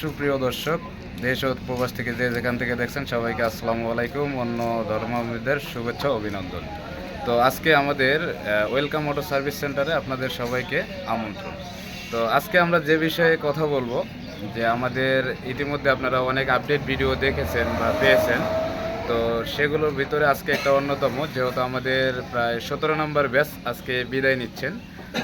সুপ্রিয় দর্শক, দেশ প্রবাস থেকে যে যেখান থেকে দেখছেন সবাইকে আসসালামু আলাইকুম, অন্য ধর্মদের শুভেচ্ছা অভিনন্দন। তো আজকে আমাদের ওয়েলকাম অটো সার্ভিস সেন্টারে আপনাদের সবাইকে আমন্ত্রণ। তো আজকে আমরা যে বিষয়ে কথা বলব, যে আমাদের ইতিমধ্যে আপনারা অনেক আপডেট ভিডিও দেখেছেন বা পেয়েছেন তো সেগুলোর ভিতরে আজকে একটা অন্যতম, যেহেতু আমাদের প্রায় সতেরো নম্বর ব্যাচ আজকে বিদায় নিচ্ছেন।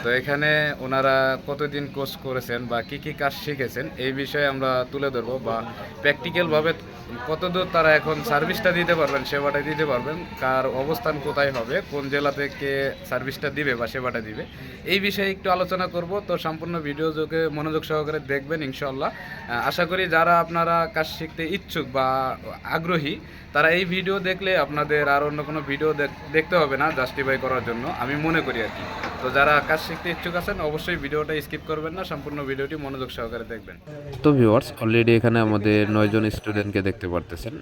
তো এখানে ওনারা কতদিন কোর্স করেছেন বা কি কি কাজ শিখেছেন এই বিষয়ে আমরা তুলে ধরবো বা প্র্যাকটিক্যালভাবে কতদূর তারা এখন সার্ভিসটা দিতে পারবেন, সেবাটা দিতে পারবেন, কার অবস্থান কোথায় হবে, কোন জেলা থেকে সার্ভিসটা দিবে বা সেবাটা দিবে, এই বিষয়ে একটু আলোচনা করব। তো সম্পূর্ণ ভিডিও যোগে মনোযোগ সহকারে দেখবেন ইনশাল্লাহ আশা করি যারা আপনারা কাজ শিখতে ইচ্ছুক বা আগ্রহী তারা এই ভিডিও দেখলে আপনাদের আর অন্য কোনো ভিডিও দেখ- দেখতে হবে না জাস্টিফাই করার জন্য, আমি মনে করি আর কি। তো যারা কাজ শিখতে ইচ্ছুক আছেন, অবশ্যই ভিডিওটা স্কিপ করবেন না, সম্পূর্ণ ভিডিওটি মনোযোগ সহকারে দেখবেন। তো ভিউয়ার্স অলরেডি এখানে আমাদের নয়জন স্টুডেন্টকে দেখতে পারতেছেন।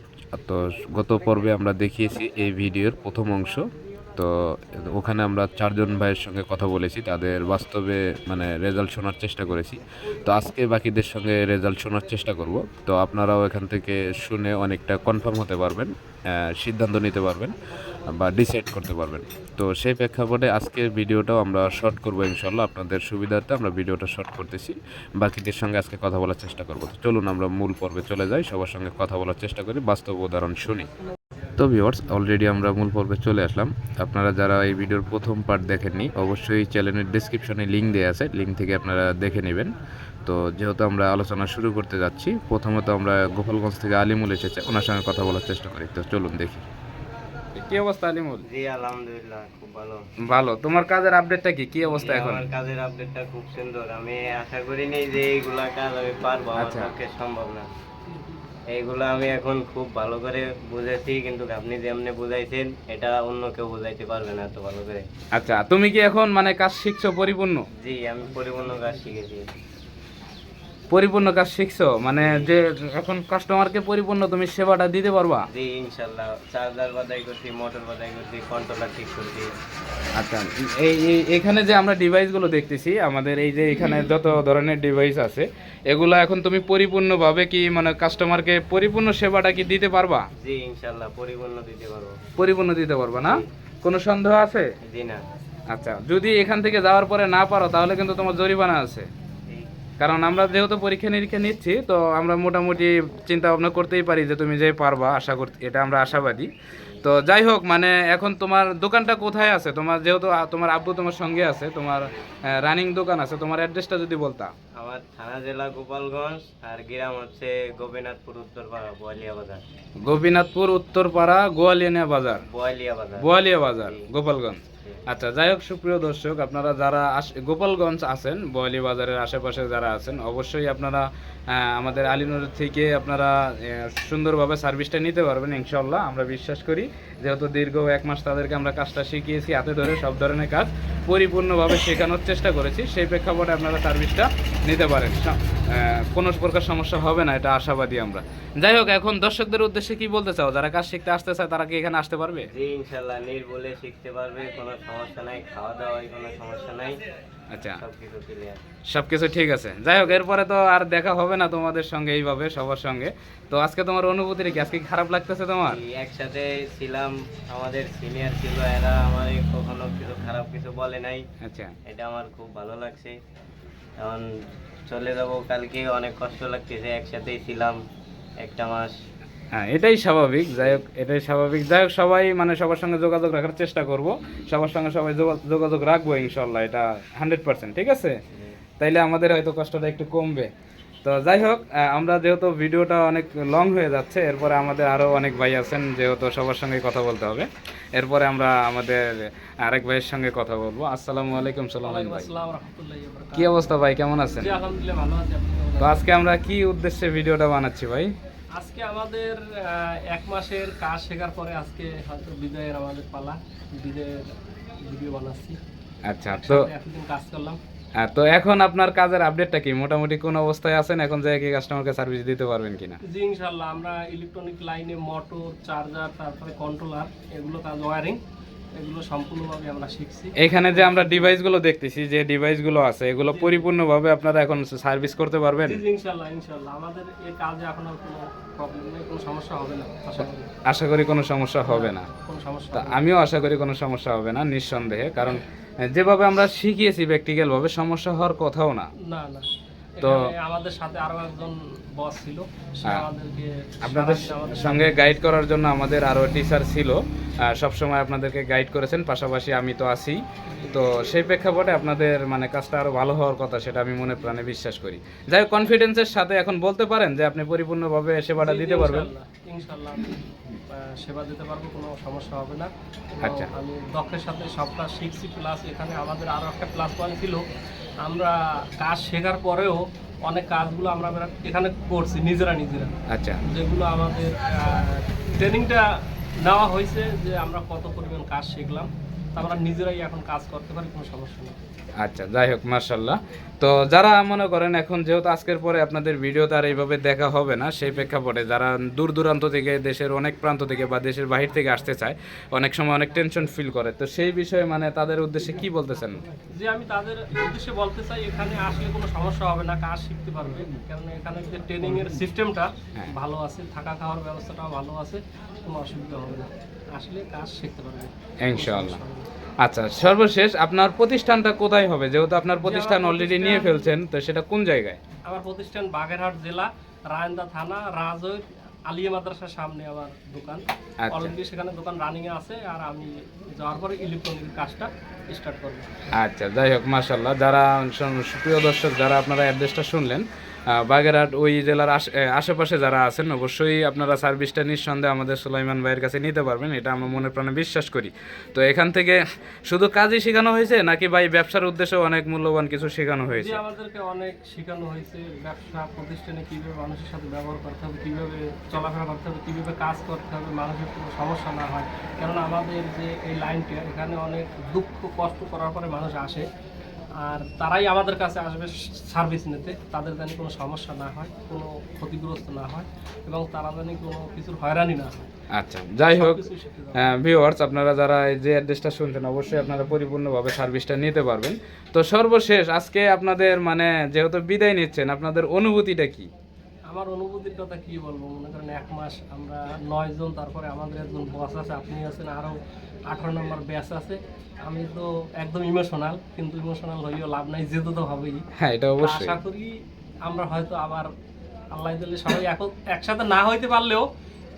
তো গত পর্বে আমরা দেখিয়েছি এই ভিডিওর প্রথম অংশ। তো ওখানে আমরা চারজন ভাইয়ের সঙ্গে কথা বলেছি, তাদের বাস্তবে মানে রেজাল্ট শোনার চেষ্টা করেছি। তো আজকে বাকিদের সঙ্গে রেজাল্ট শোনার চেষ্টা করব। তো আপনারাও এখান থেকে শুনে অনেকটা কনফার্ম হতে পারবেন সিদ্ধান্ত নিতে পারবেন বা ডিসাইড করতে পারবেন। তো সেই প্রেক্ষাপটে আজকের ভিডিওটাও আমরা শর্ট করব ইনশাল্লাহ। আপনাদের সুবিধার্থে আমরা ভিডিওটা শর্ট করতেছি। বাকিদের সঙ্গে আজকে কথা বলার চেষ্টা করব। তো চলুন আমরা মূল পর্বে চলে যাই। সবার সঙ্গে কথা বলার চেষ্টা করি। বাস্তব উদাহরণ শুনি। তো ভিওয়ার্স অলরেডি আমরা মূল পর্বে চলে আসলাম। আপনারা যারা এই ভিডিওর প্রথম পার্ট দেখেননি অবশ্যই চ্যানেলের ডিসক্রিপশনে লিঙ্ক দেওয়া আছে লিঙ্ক থেকে আপনারা দেখে নেবেন। তো যেহেতু আমরা আলোচনা শুরু করতে যাচ্ছি প্রথমত আমরা গোপালগঞ্জ থেকে আলিমুল এসেছে ওনার সঙ্গে কথা বলার চেষ্টা করি। তো চলুন দেখি। কি অবস্থা আলিমুল? জি আলহামদুলিল্লাহ খুব ভালো। ভালো। তোমার কাজের আপডেটটা কি? কি অবস্থা এখন? আমার কাজের আপডেটটা খুব সুন্দর। আমি আশা করি নাই যে এইগুলা কাজ আমি পারব আমার আচ্ছা। পক্ষে সম্ভব না। এইগুলো আমি এখন খুব ভালো করে বুঝেছি কিন্তু আপনি যেমনি বুঝাইছেন এটা অন্য কেউ বুঝাইতে পারবে না এত ভালো করে। আচ্ছা তুমি কি এখন মানে কাজ শিখছো পরিপূর্ণ? জি আমি পরিপূর্ণ কাজ শিখেছি। পরিপূর্ণ কাজ শিখছো? মানে যে এখন কাস্টমারকে পরিপূর্ণ তুমি সেবাটা দিতে পারবা? জি ইনশাল্লাহ। চার্জার বাদাই করছি মোটর বাদাই করছি কন্ট্রোলার ঠিক করছি। আচ্ছা এই এখানে যে আমরা ডিভাইসগুলো দেখতেছি আমাদের এই যে এখানে যত ধরনের ডিভাইস আছে এগুলো এখন তুমি পরিপূর্ণভাবে কি মানে কাস্টমারকে পরিপূর্ণ সেবাটা কি দিতে পারবা? জি ইনশাল্লাহ পরিপূর্ণ দিতে পারব। পরিপূর্ণ দিতে পারবা না? কোনো সন্দেহ আছে? জি না। আচ্ছা যদি এখান থেকে যাওয়ার পরে না পারো তাহলে কিন্তু তোমার জরিমানা আছে। কারণ আমরা যেহেতু পরীক্ষা নিরীক্ষা নিচ্ছি তো আমরা মোটামুটি চিন্তা ভাবনা করতেই পারি যে তুমি যে পারবা আশা করতে এটা আমরা আশাবাদী। তো যাই হোক মানে এখন তোমার দোকানটা কোথায় আছে? তোমার যেহেতু তোমার আব্বু তোমার সঙ্গে আছে তোমার রানিং দোকান আছে তোমার অ্যাড্রেসটা যদি বলতা। আমার থানা জেলা গোপালগঞ্জ আর গ্রাম হচ্ছে গোপীনাথপুর উত্তরপাড়া বোয়ালিয়া বাজার। গোপীনাথপুর উত্তরপাড়া গোয়ালিয়া বাজার। বোয়ালিয়া বাজার। বোয়ালিয়া বাজার গোপালগঞ্জ। আচ্ছা যাই হোক, সুপ্রিয় দর্শক, আপনারা যারা গোপালগঞ্জ আছেন বোয়ালি বাজারের আশেপাশে যারা আছেন, অবশ্যই আপনারা আমাদের আলিনুর থেকে আপনারা সুন্দরভাবে সার্ভিসটা নিতে পারবেন ইনশাল্লাহ আমরা বিশ্বাস করি, যেহেতু দীর্ঘ এক মাস তাদেরকে আমরা কাজটা শিখিয়েছি, হাতে ধরে সব ধরনের কাজ পরিপূর্ণভাবে শেখানোর চেষ্টা করেছি, সেই প্রেক্ষাপটে আপনারা সার্ভিসটা নিতে পারেন। কোনো প্রকার সমস্যা হবে না এটা আশাবাদী আমরা। যাই হোক এখন দর্শকদের উদ্দেশ্যে কি বলতে চাও? যারা কাজ শিখতে আসতে চায় তারা কি এখানে আসতে পারবে? জি ইনশাল্লাহ নির্ভুলে শিখতে পারবে কোনো সমস্যা নাই খাওয়া দাওয়ায় কোনো সমস্যা নাই। আচ্ছা। সবকিছু ঠিক আছে। যাই হোক এরপরে তো আর দেখা হবে না তোমাদের সঙ্গে এইভাবে সবার সঙ্গে। তো আজকে তোমার অনুভূতি কি? আজকে খারাপ লাগতেছে তোমার? একসাথে ছিলাম আমাদের সিনিয়র ছিল এরা আমার কখনো কিছু খারাপ কিছু বলে নাই। আচ্ছা। এটা আমার খুব ভালো লাগছে। এখন চলে যাব কালকে অনেক কষ্ট লাগতেছে একসাথেই ছিলাম একটা মাস। হ্যাঁ এটাই স্বাভাবিক যাই হোক এটাই স্বাভাবিক। যাই হোক সবাই মানে সবার সঙ্গে যোগাযোগ রাখার চেষ্টা করব। সবার সঙ্গে সবাই যোগা- যোগাযোগ রাখব ইনশাল্লাহ এটা হান্ড্রেড পার্সেন্ট ঠিক আছে? তাইলে আমাদের হয়তো কষ্টটা একটু কমবে। তো যাই হোক আমরা যেহেতু ভিডিওটা অনেক লং হয়ে যাচ্ছে এরপরে আমাদের আরও অনেক ভাই আছেন যেহেতু সবার সঙ্গে কথা বলতে হবে। এরপরে আমরা আমাদের আরেক ভাইয়ের সঙ্গে কথা বলব। আসসালামু আলাইকুম সালাম ভাই। কি অবস্থা ভাই কেমন আছেন? তো আজকে আমরা কি উদ্দেশ্যে ভিডিওটা বানাচ্ছি ভাই? আজকে আমাদের এক মাসের কাজ শেখার পরে আজকে হয়তো বিদায়ের আমাদের পালা বিদায়ের ভিডিও বানাচ্ছি। আচ্ছা তো এতদিন কাজ করলাম। তো এখন আপনার কাজের আপডেটটা কি? মোটামুটি কোন অবস্থায় আছেন? এখন যে কি কাস্টমারকে সার্ভিস দিতে পারবেন কিনা? জি ইনশাল্লাহ আমরা ইলেকট্রনিক লাইনে মোটর চার্জার তারপরে কন্ট্রোলার এগুলো কাজ ওয়ারিং এগুলো সম্পূর্ণভাবে আমরা শিখছি। এখানে যে আমরা ডিভাইসগুলো দেখতেছি যে ডিভাইসগুলো আছে এগুলো পরিপূর্ণভাবে আপনারা এখন সার্ভিস করতে পারবেন? জি, ইনশাল্লাহ ইনশাল্লাহ আমাদের এই কাজে এখন আর কোনো প্রবলেম নেই কোনো সমস্যা হবে না আশা করি। কোনো সমস্যা হবে না। কোনো সমস্যা। আমিও আশা করি কোনো সমস্যা হবে না নিঃসন্দেহে। কারণ যেভাবে আমরা শিখিয়েছি প্র্যাকটিক্যাল ভাবে সমস্যা হওয়ার কথাও না। না না। তো- আমাদের সাথে আরও একজন বস ছিল হ্যাঁ। আমাদেরকে আপনাদের সঙ্গে গাইড করার জন্য আমাদের আরও টিচার ছিল সব সময় আপনাদেরকে গাইড করেছেন পাশাপাশি আমি তো আছি তো সেই প্রেক্ষাপটে আপনাদের মানে কাজটা আরও ভালো হওয়ার কথা সেটা আমি মনে প্রাণে বিশ্বাস করি যাই হোক কনফিডেন্সের সাথে এখন বলতে পারেন যে আপনি পরিপূর্ণভাবে সেবাটা দিতে পারবেন আমি সেবা দিতে পারব কোনো সমস্যা হবে না আচ্ছা। আমি দক্ষের সাথে সবটা শিখছি প্লাস এখানে আমাদের আরও একটা প্লাস পয়েন্ট ছিল আমরা কাজ শেখার পরেও অনেক কাজগুলো আমরা এখানে করছি নিজেরা নিজেরা। আচ্ছা। যেগুলো আমাদের ট্রেনিংটা নেওয়া হয়েছে যে আমরা কত পরিমাণ কাজ শিখলাম। আমরা নিজেরাই এখন কাজ করতে পারি কোনো সমস্যা নেই। আচ্ছা যাই হোক মার্শাল্লাহ তো যারা মনে করেন এখন যেহেতু আজকের পরে আপনাদের ভিডিও তার এইভাবে দেখা হবে না সেই প্রেক্ষাপটে যারা দূর দূরান্ত থেকে দেশের অনেক প্রান্ত থেকে বা দেশের বাহির থেকে আসতে চায় অনেক সময় অনেক টেনশন ফিল করে। তো সেই বিষয়ে মানে তাদের উদ্দেশ্যে কি বলতেছেন? যে আমি তাদের উদ্দেশ্যে বলতে চাই এখানে আসলে কোনো সমস্যা হবে না কাজ শিখতে পারবে। কারণ এখানে যে ট্রেনিং এর সিস্টেমটা হ্যাঁ। ভালো আছে থাকা খাওয়ার ব্যবস্থাটাও ভালো আছে কোনো অসুবিধা হবে না। আসলে কাজ শিখতে পারবে। ইনশাআল্লাহ। আচ্ছা সর্বশেষ আপনার প্রতিষ্ঠানটা কোথায় হবে? যেহেতু আপনার প্রতিষ্ঠান অলরেডি নিয়ে ফেলছেন তো সেটা কোন জায়গায়? আমার প্রতিষ্ঠান বাগেরহাট জেলা রায়ন্দা থানা রাজৈর আলিয়া মাদ্রাসার সামনে আমার দোকান। আচ্ছা। অলরেডি সেখানে দোকান রানিং এ আছে আর আমি যাওয়ার পরে ইলেকট্রনিক কাজটা স্টার্ট করব। আচ্ছা যাই হোক মার্শাল্লাহ যারা সুপ্রিয় দর্শক যারা আপনারা অ্যাড্রেসটা শুনলেন বাগেরহাট, ওই জেলার আশ- আশেপাশে যারা আছেন, অবশ্যই আপনারা সার্ভিসটা নিঃসন্দেহে আমাদের সুলাইমান ভাইয়ের কাছে নিতে পারবেন। এটা আমরা মনে প্রাণে বিশ্বাস করি। তো এখান থেকে শুধু কাজই শেখানো হয়েছে, নাকি ভাই ব্যবসার উদ্দেশ্যে অনেক মূল্যবান কিছু শেখানো হয়েছে? আমাদেরকে অনেক শেখানো হয়েছে, ব্যবসা প্রতিষ্ঠানে কীভাবে মানুষের সাথে ব্যবহার করতে হবে, কীভাবে চলাফেরা করতে হবে, কীভাবে কাজ করতে হবে, মানুষের কোনো সমস্যা না হয়। কেননা আমাদের যে এই লাইনটা এখানে অনেক দুঃখ, কষ্ট করার পরে মানুষ আসে। আর তারাই আমাদের কাছে আসবে সার্ভিস নিতে। তাদের যেন কোনো সমস্যা না হয় কোনো ক্ষতিগ্রস্ত না হয় এবং তারা যেন কোনো কিছুর হয়রানি না হয়। আচ্ছা যাই হোক ভিওয়ার্স। ভিউয়ার্স আপনারা যারা এই যে অ্যাড্রেসটা শুনছেন অবশ্যই আপনারা পরিপূর্ণভাবে সার্ভিসটা নিতে পারবেন। তো সর্বশেষ আজকে আপনাদের মানে যেহেতু বিদায় নিচ্ছেন আপনাদের অনুভূতিটা কি? আমার অনুভূতির কথা কি বলব? মনে করেন এক মাস আমরা নয় জন তারপরে আমাদের একজন বস আছে আপনি আছেন আরও আঠারো নম্বর ব্যাচ আছে। আমি তো একদম ইমোশনাল কিন্তু ইমোশনাল হইও লাভ নাই যেতে তো হবেই। হ্যাঁ এটা অবশ্যই। আশা করি আমরা হয়তো আবার আল্লাহ দিলে সবাই এক- একসাথে না হইতে পারলেও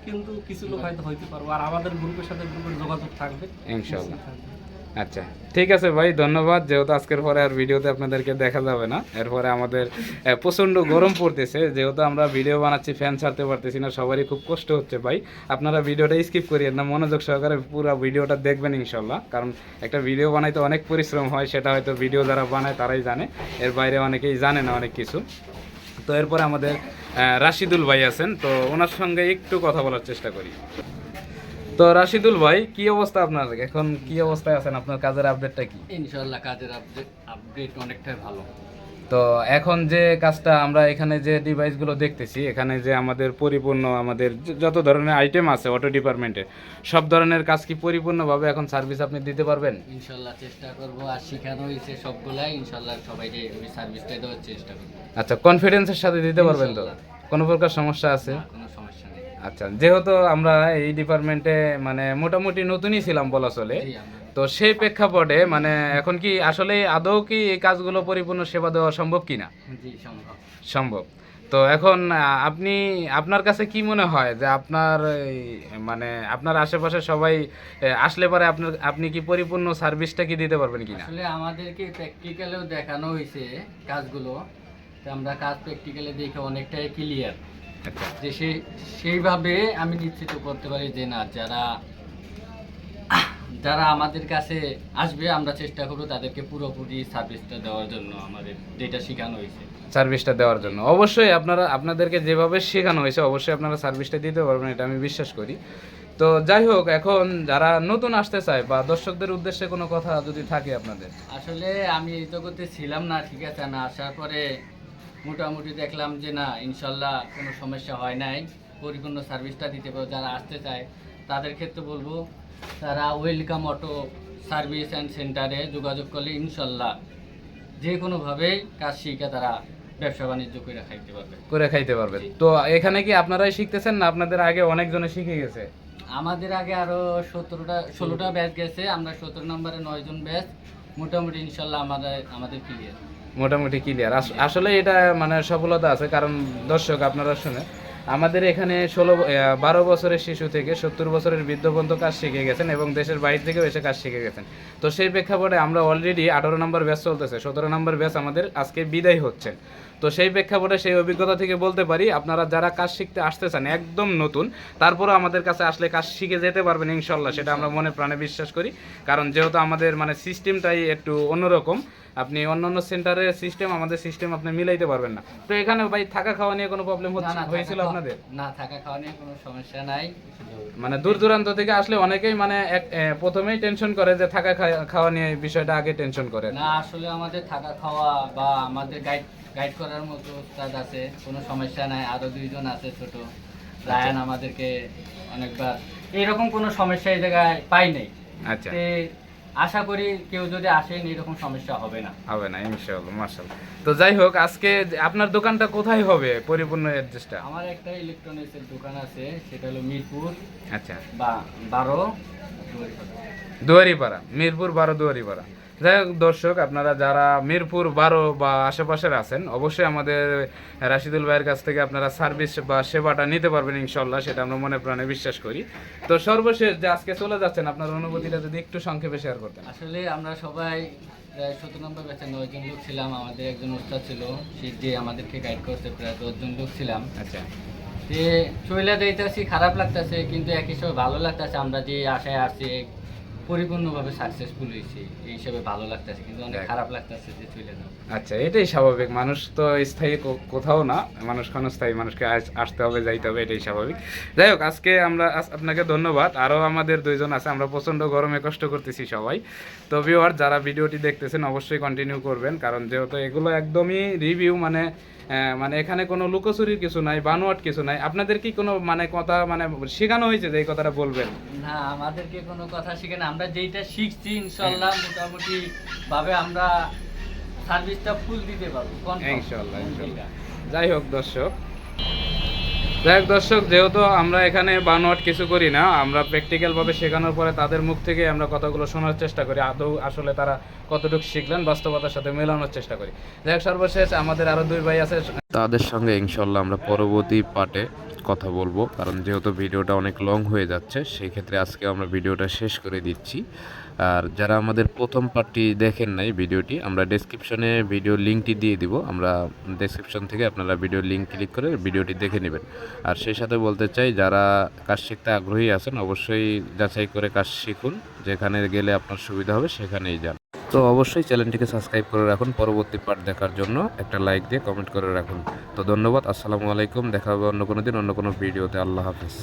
কিন্তু কিছু লোক হয়তো হইতে পারব আর আমাদের গ্রুপের সাথে গ্রুপের যোগাযোগ থাকবে। ইনশাল্লাহ থাকবে। আচ্ছা ঠিক আছে ভাই, ধন্যবাদ। যেহেতু আজকের পরে আর ভিডিওতে আপনাদেরকে দেখা যাবে না, এরপরে আমাদের প্রচণ্ড গরম পড়তেছে, যেহেতু আমরা ভিডিও বানাচ্ছি, ফ্যান ছাড়তে পারতেছি না, সবারই খুব কষ্ট হচ্ছে ভাই। আপনারা ভিডিওটা স্কিপ করিয়েন না, মনোযোগ সহকারে পুরো ভিডিওটা দেখবেন ইনশাল্লাহ কারণ একটা ভিডিও বানাইতে অনেক পরিশ্রম হয়, সেটা হয়তো ভিডিও যারা বানায় তারাই জানে, এর বাইরে অনেকেই জানে না অনেক কিছু। তো এরপরে আমাদের রাশিদুল ভাই আছেন, তো ওনার সঙ্গে একটু কথা বলার চেষ্টা করি। তো রাশিদুল ভাই কি অবস্থা আপনার? এখন কি অবস্থায় আছেন? আপনার কাজের আপডেটটা কি? ইনশাল্লাহ কাজের আপডেট আপডেট অনেকটাই ভালো। তো এখন যে কাজটা আমরা এখানে যে ডিভাইসগুলো দেখতেছি এখানে যে আমাদের পরিপূর্ণ আমাদের যত ধরনের আইটেম আছে অটো ডিপার্টমেন্টে সব ধরনের কাজ কি পরিপূর্ণভাবে এখন সার্ভিস আপনি দিতে পারবেন? ইনশাল্লাহ চেষ্টা করব আর শেখানো হয়েছে সবগুলাই ইনশাল্লাহ সবাইকে ওই সার্ভিসটা দেওয়ার চেষ্টা করব। আচ্ছা কনফিডেন্সের সাথে দিতে পারবেন তো? কোনো প্রকার সমস্যা আছে? কোনো সমস্যা আচ্ছা যেহেতু আমরা এই ডিপার্টমেন্টে মানে মোটামুটি নতুনই ছিলাম বলা চলে তো সেই প্রেক্ষাপটে মানে এখন কি আসলে আদৌ কি এই কাজগুলো পরিপূর্ণ সেবা দেওয়া সম্ভব কিনা জি সম্ভব। তো এখন আপনি আপনার কাছে কি মনে হয় যে আপনার মানে আপনার আশেপাশে সবাই আসলে পরে আপনার আপনি কি পরিপূর্ণ সার্ভিসটা কি দিতে পারবেন কিনা? আসলে আমাদেরকে প্র্যাকটিক্যালেও দেখানো হয়েছে কাজগুলো। আমরা কাজ প্র্যাকটিক্যালে দেখে অনেকটাই ক্লিয়ার যে সেই সেইভাবে আমি নিশ্চিত করতে পারি যে না যারা যারা আমাদের কাছে আসবে আমরা চেষ্টা করব তাদেরকে পুরোপুরি সার্ভিসটা দেওয়ার জন্য আমাদের যেটা শেখানো হয়েছে। সার্ভিসটা দেওয়ার জন্য। অবশ্যই আপনারা আপনাদেরকে যেভাবে শেখানো হয়েছে অবশ্যই আপনারা সার্ভিসটা দিতে পারবেন এটা আমি বিশ্বাস করি। তো যাই হোক এখন যারা নতুন আসতে চায় বা দর্শকদের উদ্দেশ্যে কোনো কথা যদি থাকে আপনাদের। আসলে আমি এই জগতে ছিলাম না ঠিক আছে না আসার পরে মোটামুটি দেখলাম যে না ইনশাল্লাহ কোনো সমস্যা হয় নাই। পরিপূর্ণ সার্ভিসটা দিতে পারো যারা আসতে চায় তাদের ক্ষেত্রে বলব তারা ওয়েলকাম অটো সার্ভিস অ্যান্ড সেন্টারে যোগাযোগ করলে ইনশাল্লাহ যে কোনোভাবেই কাজ শিখে তারা ব্যবসা বাণিজ্য করে খাইতে পারবে। করে খাইতে পারবে। তো এখানে কি আপনারাই শিখতেছেন না আপনাদের আগে অনেকজনে শিখে গেছে? আমাদের আগে আরও সতেরোটা ষোলোটা ব্যাচ গেছে আমরা সতেরো নম্বরে নয়জন ব্যাচ মোটামুটি ইনশাল্লাহ আমাদের আমাদের ক্লিয়ার মোটামুটি ক্লিয়ার আসলে এটা মানে সফলতা আছে, কারণ দর্শক আপনারা শুনে আমাদের এখানে ষোলো বারো বছরের শিশু থেকে সত্তর বছরের বৃদ্ধ পর্যন্ত কাজ শিখে গেছেন এবং দেশের বাইরে থেকেও এসে কাজ শিখে গেছেন। তো সেই প্রেক্ষাপটে আমরা অলরেডি আঠারো নম্বর ব্যাচ চলতেছে, সতেরো নম্বর ব্যাচ আমাদের আজকে বিদায় হচ্ছেন। তো সেই প্রেক্ষাপটে সেই অভিজ্ঞতা থেকে বলতে পারি আপনারা যারা কাজ শিখতে আসতে চান একদম নতুন তারপরও আমাদের কাছে আসলে কাজ শিখে যেতে পারবেন ইনশাল্লাহ সেটা আমরা মনে প্রাণে বিশ্বাস করি। কারণ যেহেতু আমাদের মানে সিস্টেমটাই একটু অন্যরকম আপনি অন্য অন্য সেন্টারের সিস্টেম আমাদের সিস্টেম আপনি মিলাইতে পারবেন না। তো এখানে ভাই থাকা খাওয়া নিয়ে কোনো প্রবলেম হচ্ছে না, হয়েছিল আপনাদের? না থাকা খাওয়া নিয়ে কোনো সমস্যা নাই। মানে দূর দূরান্ত থেকে আসলে অনেকেই মানে এক- প্রথমেই টেনশন করে যে থাকা খাওয়া নিয়ে বিষয়টা আগে টেনশন করে। না আসলে আমাদের থাকা খাওয়া বা আমাদের গাইড গাইড করার মতো উস্তাদ আছে কোনো সমস্যা নাই আরও দুইজন আছে ছোট। রায়ান আমাদেরকে অনেকবার এরকম কোনো সমস্যা এই জায়গায় পাই নাই। আচ্ছা। আশা করি কেউ যদি আসেন এরকম সমস্যা হবে না। হবে না ইনশাআল্লাহ মাশাআল্লাহ। তো যাই হোক আজকে আপনার দোকানটা কোথায় হবে? পরিপূর্ণ অ্যাড্রেসটা। আমার একটা ইলেকট্রনিক্সের দোকান আছে সেটা হলো মিরপুর আচ্ছা। বা বারো দুয়ারিপাড়া মিরপুর বারো দুয়ারিপাড়া। যাই হোক দর্শক আপনারা যারা মিরপুর বারো বা আশেপাশের আছেন অবশ্যই আমাদের রাশিদুল ভাইয়ের কাছ থেকে আপনারা সার্ভিস বা সেবাটা নিতে পারবেন ইনশাল্লাহ সেটা আমরা মনে প্রাণে বিশ্বাস করি। তো সর্বশেষ যে আজকে চলে যাচ্ছেন আপনার অনুভূতিটা যদি একটু সংক্ষেপে শেয়ার করতেন। আসলে আমরা সবাই প্রায় সতেরো নম্বর ব্যাচে নয়জন লোক ছিলাম আমাদের একজন উস্তাদ ছিল সে যে আমাদেরকে গাইড করতে প্রায় দশজন লোক ছিলাম। আচ্ছা। যে চইলা যাইতেছি খারাপ লাগতেছে কিন্তু একই হিসাবে ভালো লাগতেছে আমরা যে আশায় আসছি পরিপূর্ণভাবে সাকসেসফুল হয়েছি এই হিসাবে ভালো লাগতেছে কিন্তু অনেক খারাপ লাগতেছে যে চলে যাও। আচ্ছা এটাই স্বাভাবিক। মানুষ তো স্থায়ী কোথাও না মানুষ ক্ষণস্থায়ী মানুষকে আসতে হবে যাইতে হবে এটাই স্বাভাবিক। যাই হোক আজকে আমরা আপনাকে ধন্যবাদ। আরও আমাদের দুইজন আছে আমরা প্রচণ্ড গরমে কষ্ট করতেছি সবাই। তো ভিওয়ার যারা ভিডিওটি দেখতেছেন অবশ্যই কন্টিনিউ করবেন কারণ যেহেতু এগুলো একদমই রিভিউ মানে মানে এখানে কোনো লুকোচুরির কিছু নাই বানোয়াট কিছু নাই। আপনাদের কি কোনো মানে কথা মানে শেখানো হয়েছে যে এই কথাটা বলবেন? না আমাদেরকে কোনো কথা শিখে না? আমরা যেইটা শিখছি ইনশাল্লাহ মোটামুটি ভাবে আমরা সার্ভিসটা ফুল দিতে পারব ইনশাল্লাহ ইনশাল্লাহ যাই হোক দর্শক যাই হোক দর্শক যেহেতু আমরা এখানে বানোয়াট কিছু করি না আমরা প্র্যাকটিক্যাল ভাবে শেখানোর পরে তাদের মুখ থেকে আমরা কথাগুলো শোনার চেষ্টা করি আদৌ আসলে তারা কতটুকু শিখলেন বাস্তবতার সাথে মেলানোর চেষ্টা করি। যাই হোক সর্বশেষ আমাদের আরও দুই ভাই আছে। তাদের সঙ্গে ইনশাল্লাহ আমরা পরবর্তী পার্টে কথা বলব, কারণ যেহেতু ভিডিওটা অনেক লং হয়ে যাচ্ছে সেই ক্ষেত্রে আজকে আমরা ভিডিওটা শেষ করে দিচ্ছি। আর যারা আমাদের প্রথম পার্টটি দেখেন নাই ভিডিওটি, আমরা ডেসক্রিপশনে ভিডিও লিঙ্কটি দিয়ে দিব। আমরা ডেসক্রিপশন থেকে আপনারা ভিডিও লিঙ্ক ক্লিক করে ভিডিওটি দেখে নেবেন। আর সেই সাথে বলতে চাই, যারা কাজ শিখতে আগ্রহী আছেন, অবশ্যই যাচাই করে কাজ শিখুন। যেখানে গেলে আপনার সুবিধা হবে, সেখানেই যান। তো অবশ্যই চ্যানেলটিকে সাবস্ক্রাইব করে রাখুন। পরবর্তী পার্ট দেখার জন্য একটা লাইক দিয়ে কমেন্ট করে রাখুন। তো ধন্যবাদ, আসসালামু আলাইকুম, দেখা হবে অন্য কোনো দিন, অন্য কোনো ভিডিওতে আল্লাহ হাফিজ।